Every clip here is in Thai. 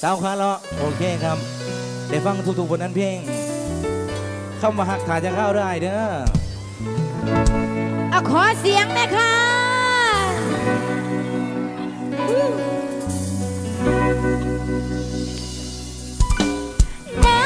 สาวขาเลาะโอเคครับได้ฟังทุกๆผลนั้นเพลงคำว่าหักถ่ายจะเข้าได้เด้อเอาขอเสียงนะคะหน้า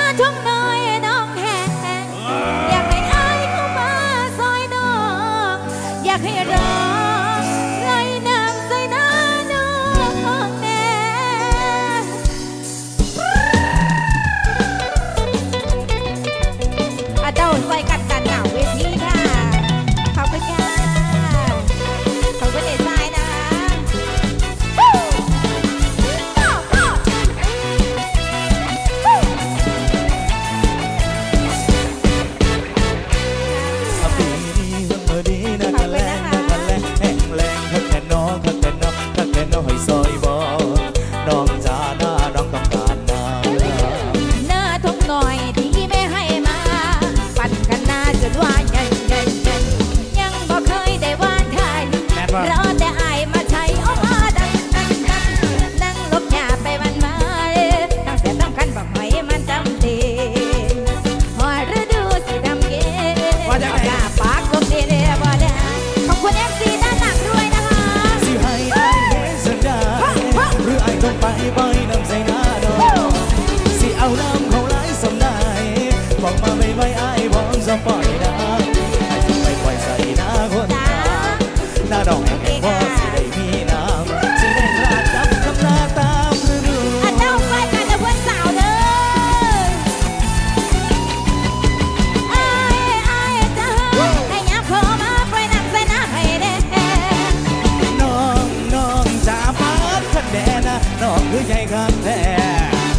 นนนะน้องคือใหญ่ครับแท้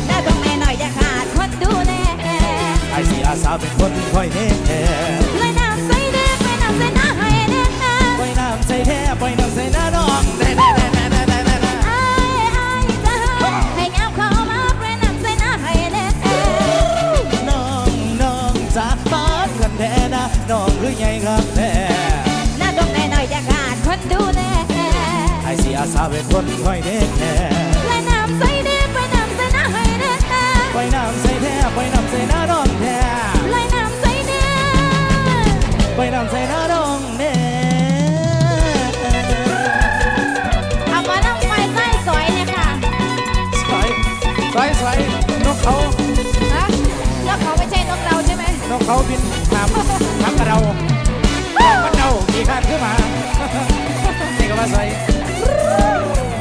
หน้าต้องแม่หน่อยอย่าขาดคนดูแลไอ้สิอาสาเป็นคนคอยเน้นแท้เลยน้ำใส่แน่ไปน้ำใส่หน้าให้แน่ปล่อยน้ำใส่แท้ปล่อยน้ำใส่หน้าน้องแท้แท้แท้แท้แท้แท้แท้อ้ายอ้ายจ้าให้ยับเข้ามาไปนั่งใส่หน้าให้แน่น้องน้องจะปาดคะแนนนะน้องคือใหญ่ครับแท้หน้าต้องแม่หน่อยอย่าขาดคนดูแลไอ้สิอาสาเป็นคนคอยเน้นแท้ำใส่แท้ปล่อยน้ำใส่หน้าน้องแท้เลยน้ำใส่แน่ปล่อยน้ำใส่หน้าน้องแท้เอามานั่งไฟใต้สอยเนี่ยค่ะสวยสวยสวยนกเขาฮะแล้วเขาไม่ใช่นกเราใช่ไหมนกเขาบินถามถามกระเรามันเดากี่ขั้นขึ้นมานี่ก็มาใส่ไ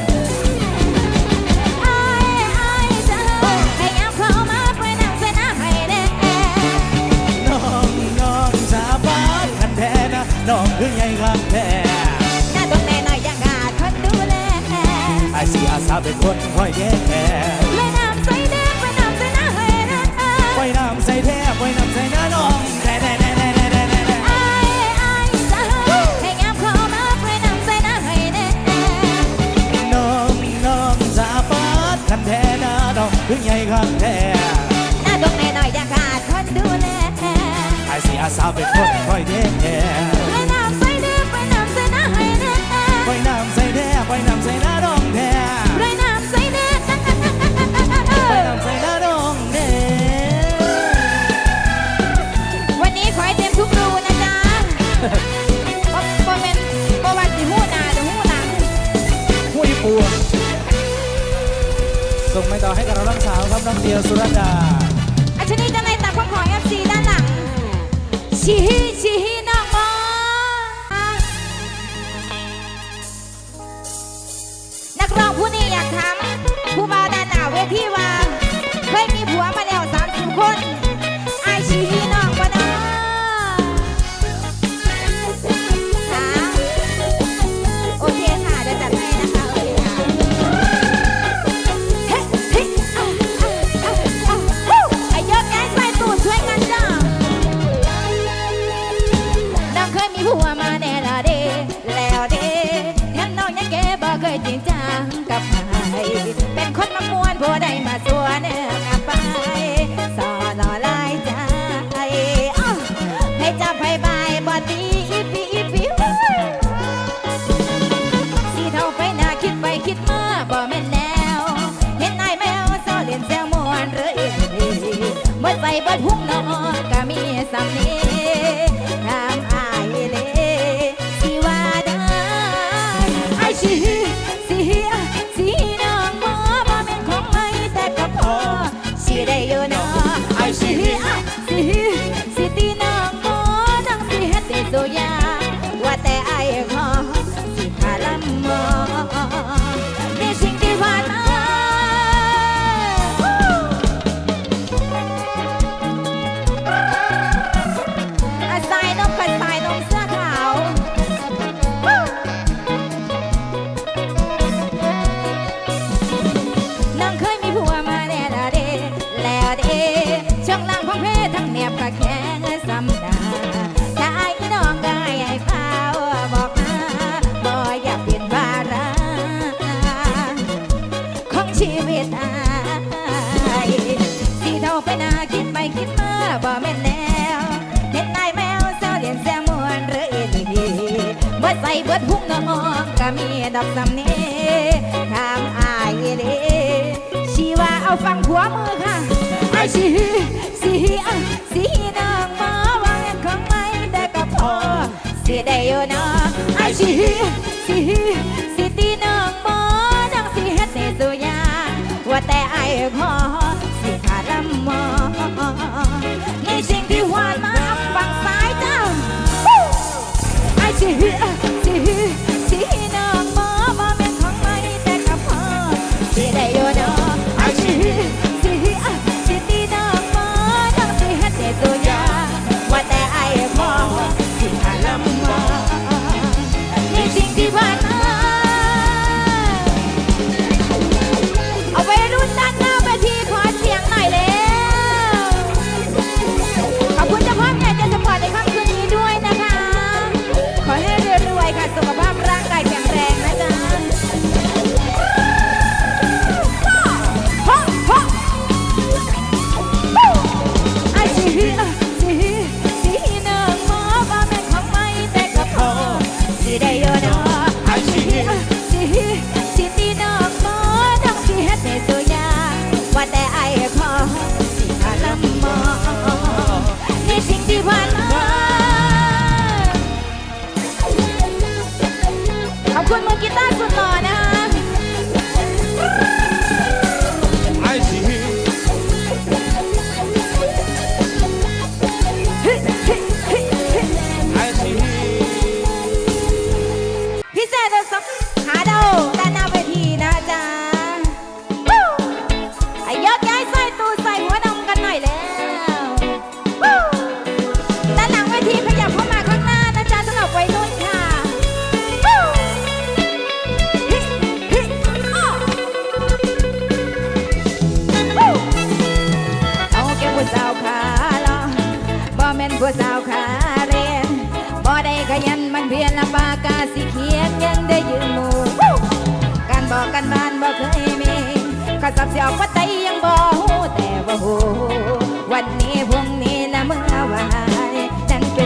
คือใหญ่คันแท้หน้าตรงแน่น่อยอยากขาดคนดูแลไอ้สีอาสาเป็นคนคอยแย่แท้เลยน้ำใส่แน่ไปน้ำใส่หน้าให้แน่ปล่อยน้ำใส่แท้ปล่อยน้ำใส่หน้าน้องแท้แท้แท้แท้แท้แท้แท้ไอ้ไอ้จ้าให้ยับเข้ามาไปนั่งใส่หน้าให้แน่น้องน้องสาบานคันแท้นะน้องคือใหญ่คันแท้หน้าตรงแน่หน่อยอยากขาดคนดูแลไอ้สีอาสาเป็นคนคอยแย่แท้ หุ้ยปูส่งไปต่อให้กับเราทั้งสาวครับน้องเดียวสุรดาอัชนีจะในตับของของ FC ด้านหลังชีฮีชีฮี ผัวมาแน่ละเดแล้วเดแถมน้องยังแกบอกเคยจริงจังกับใครเป็นคนมามวนผัวได้มาสวนกับไปสอลอลายใจให้จับให้บายบ่ดีอีพีอีพีสีเท่าไปหน้าคิดไปคิดมาบ่แม่แนว เห็นนายแมวซอเลียนแซวมวนเรื่อยหมดไปบ่พุ่ง สิได้อยู่นะไอ้สิฮิฮีสิตีที่ทั้งสิเฮ็ดได้ตัอย่าง มีดอกสำเนทางอายเดชีว่าเอาฟังหัวมือค่ะไอชีสีสีนองมาวางของไม่ได้ก็พอสีได้อยู่นะไอชีสีสีตีนองมอดังสีเฮ็ดในสุยาว่าแต่ไอพอสีขาดลำมอในสิ่งที่หวานมาฟังสายจ้าไอชี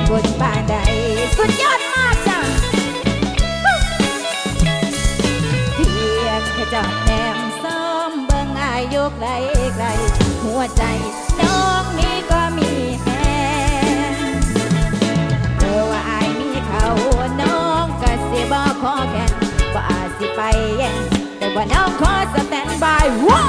คนบ้านใด สุดยอดมากจ้ะเพียงแค่จอดแนมซ้อมเบิ้งอายุไกลไกลหัวใจน้องนี้ก็มีแฮเธอว่าอายมีเขาน้องก็เสียบอกขอแก่ว่าอาสิไปแย่งแต่ว่าน้องขอสแตนบายว้า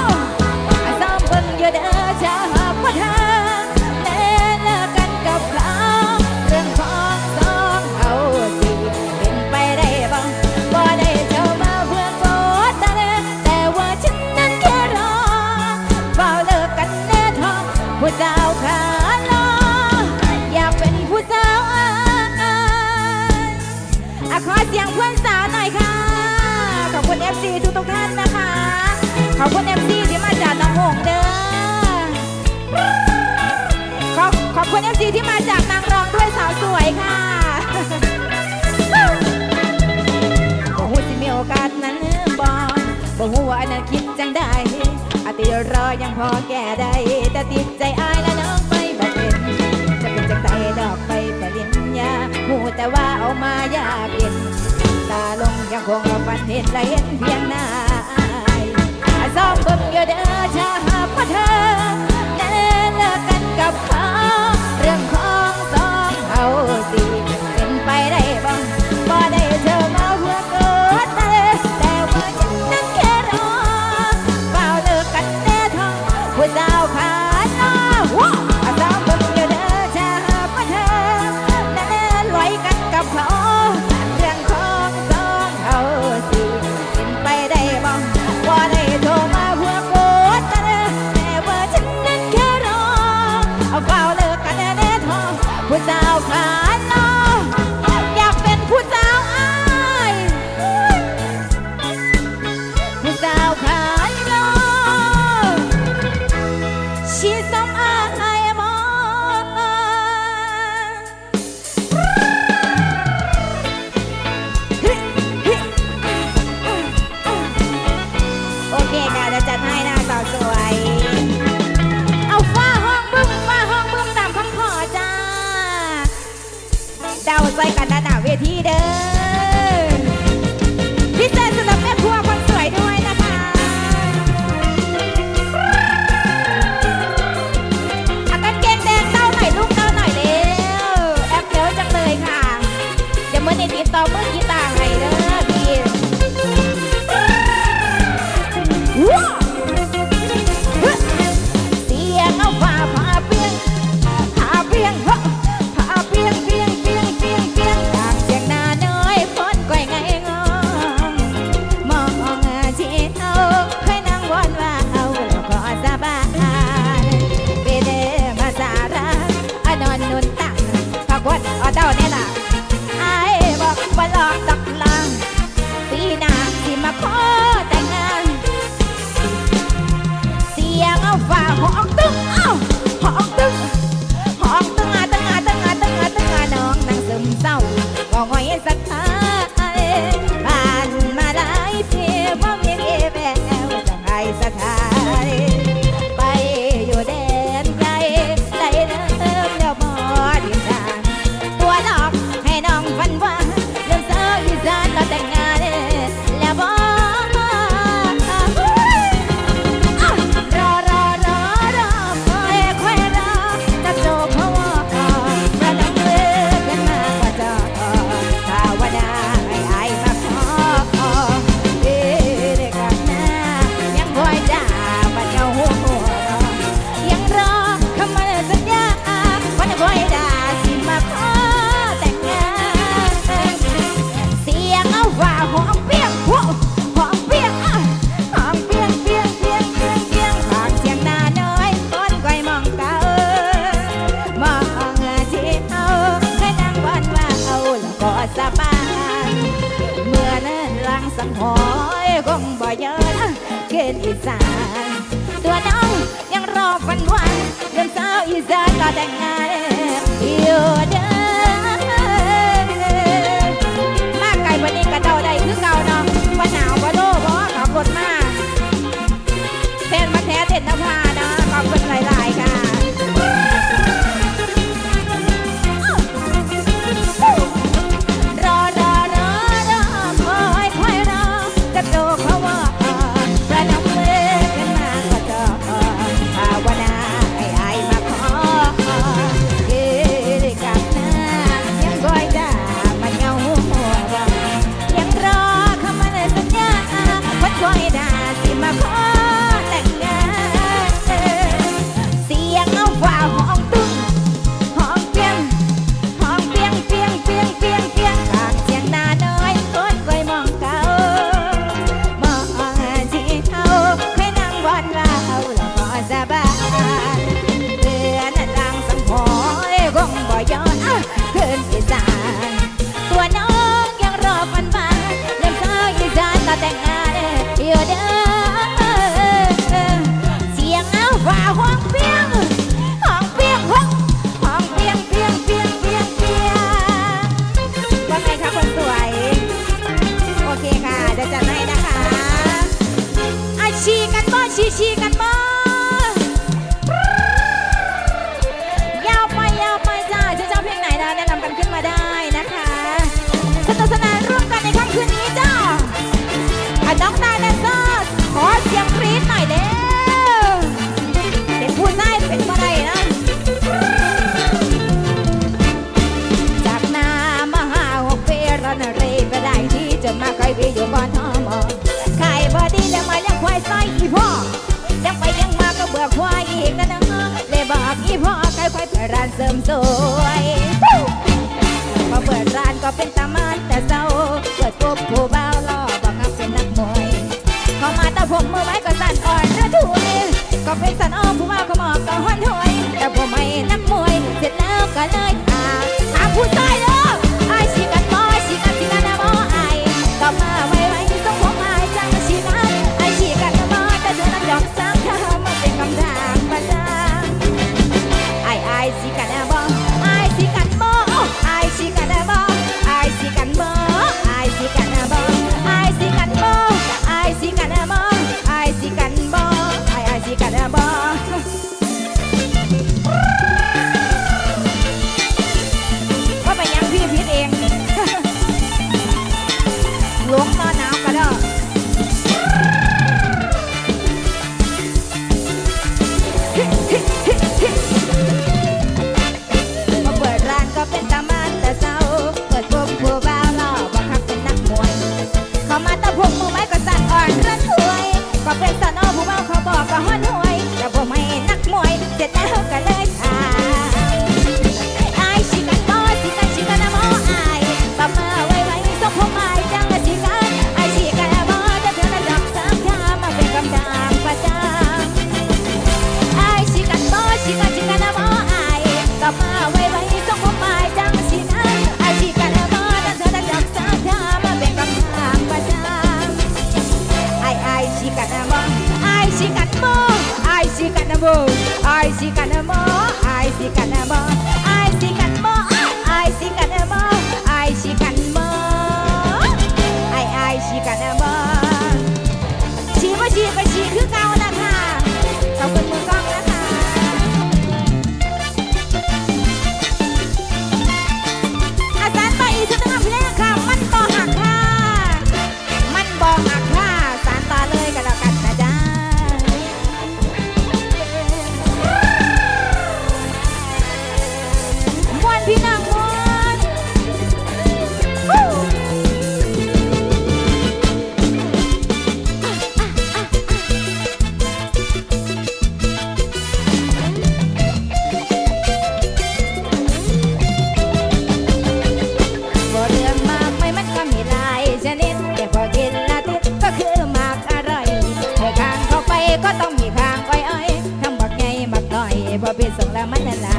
น่ะคิดจังได้อติรอยังพอแก่ได้ แต่ติดใจอายและน้องไปบอกเป็น จะเป็นจังไดดอกไปปลิ้นยาหูแต่ว่าเอามายากเย็นตาลงยังคงฝันเห็นและเห็นเพียงหน้าอายซอมเบิ่งอยู่เด้อชาหาพ่เธอ without my love. ตอีสาน ตัวน้องยังรอวันวันเงินสาวอีสานก็แต่งงานอยู่เด้อมากไก่วันนี้ก็เดาได้คือเก่าเนาะว่าหนาวว่าโลเพราะขับรถมาแทนมาแท้เด็ดนภา ร้านเสริมสวยพอเปิดร้านก็เป็นตามานแต่เศร้าเปิดปุ๊บโทร Ojalá. เป็นสงรามนั่นละ